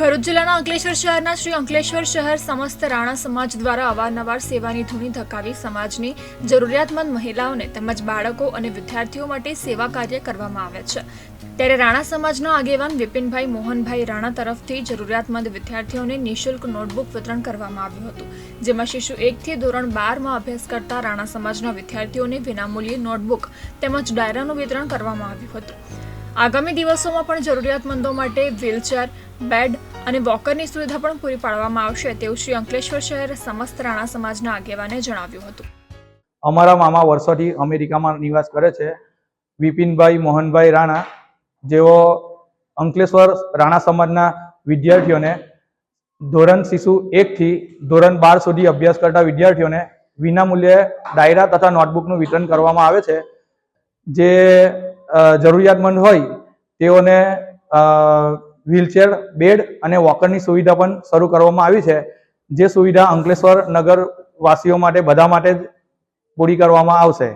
ભરૂચ જિલ્લાના અંકલેશ્વર શહેરના શ્રી અંકલેશ્વર શહેર સમસ્ત રાણા સમાજ દ્વારા અવારનવાર સેવાની ધૂણી ધકાવી સમાજની જરૂરિયાતમંદ મહિલાઓને તેમજ બાળકો અને વિદ્યાર્થીઓ માટે સેવા કાર્ય કરવામાં આવે છે. ત્યારે રાણા સમાજના આગેવાન વિપિનભાઈ મોહનભાઈ રાણા તરફથી જરૂરિયાતમંદ વિદ્યાર્થીઓને નિઃશુલ્ક નોટબુક વિતરણ કરવામાં આવ્યું હતું, જેમાં શિશુ એકથી ધોરણ બારમાં અભ્યાસ કરતા રાણા સમાજના વિદ્યાર્થીઓને વિનામૂલ્યે નોટબુક તેમજ ડાયરાનું વિતરણ કરવામાં આવ્યું હતું. આગામી દિવસોમાં પણ જરૂરિયાતમંદો માટે વ્હીલચેર, બેડ અને વોકરની સુવિધા પણ પૂરી પાડવામાં આવશે તેવું શ્રી અંકલેશ્વર શહેર સમસ્ત રાણા સમાજના આગેવાને જણાવ્યું હતું. અમારા મામા વર્ષોથી અમેરિકામાં નિવાસ કરે છે. વિપિનભાઈ, મોહનભાઈ રાણા જેઓ અંકલેશ્વર રાણા સમાજના વિદ્યાર્થીઓને ધોરણ શિશુ એકથી ધોરણ બાર સુધી અભ્યાસ કરતા વિદ્યાર્થીઓને વિનામૂલ્યે ડાયરા તથા નોટબુકનું વિતરણ કરવામાં આવે છે. જે જરૂરિયાતમંદ હોય, તેઓને વ્હીલચેર, બેડ અને વોકરની સુવિધા પણ શરૂ કરવામાં આવી છે. જે સુવિધા અંકલેશ્વર નગરવાસીઓ માટે, બધા માટે જ પૂરી કરવામાં આવશે.